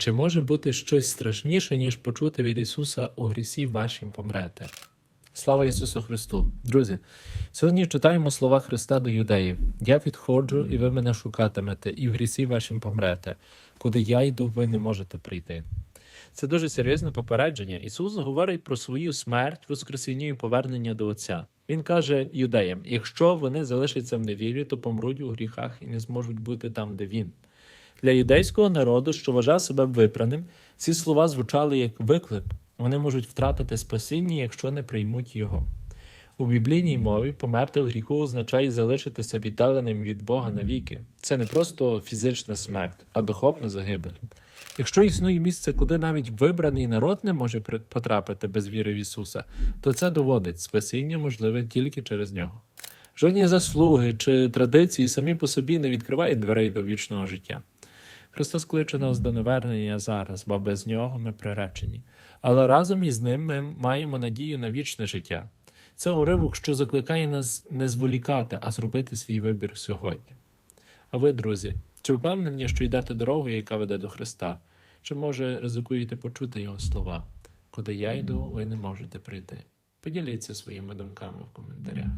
Чи може бути щось страшніше, ніж почути від Ісуса у грісі вашім помрете? Слава Ісусу Христу! Друзі, сьогодні читаємо слова Христа до юдеїв. Я відходжу, і ви мене шукатимете, і в грісі вашим помрете. Куди я йду, ви не можете прийти. Це дуже серйозне попередження. Ісус говорить про свою смерть, воскресіння і повернення до Отця. Він каже юдеям: якщо вони залишаться в невірі, то помруть у гріхах і не зможуть бути там, де він. Для юдейського народу, що вважав себе випраним, ці слова звучали як виклик. Вони можуть втратити спасіння, якщо не приймуть його. У біблійній мові померти в гріху означає залишитися віддаленим від Бога навіки. Це не просто фізична смерть, а духовна загибель. Якщо існує місце, куди навіть вибраний народ не може потрапити без віри в Ісуса, то це доводить спасіння можливе тільки через нього. Жодні заслуги чи традиції самі по собі не відкривають дверей до вічного життя. Христос кличе нас до навернення зараз, бо без нього ми приречені. Але разом із ним ми маємо надію на вічне життя. Це уривок, що закликає нас не зволікати, а зробити свій вибір сьогодні. А ви, друзі, чи впевнені, що йдете дорогою, яка веде до Христа? Чи може ризикуєте почути Його слова? Куди я йду, ви не можете прийти. Поділіться своїми думками в коментарях.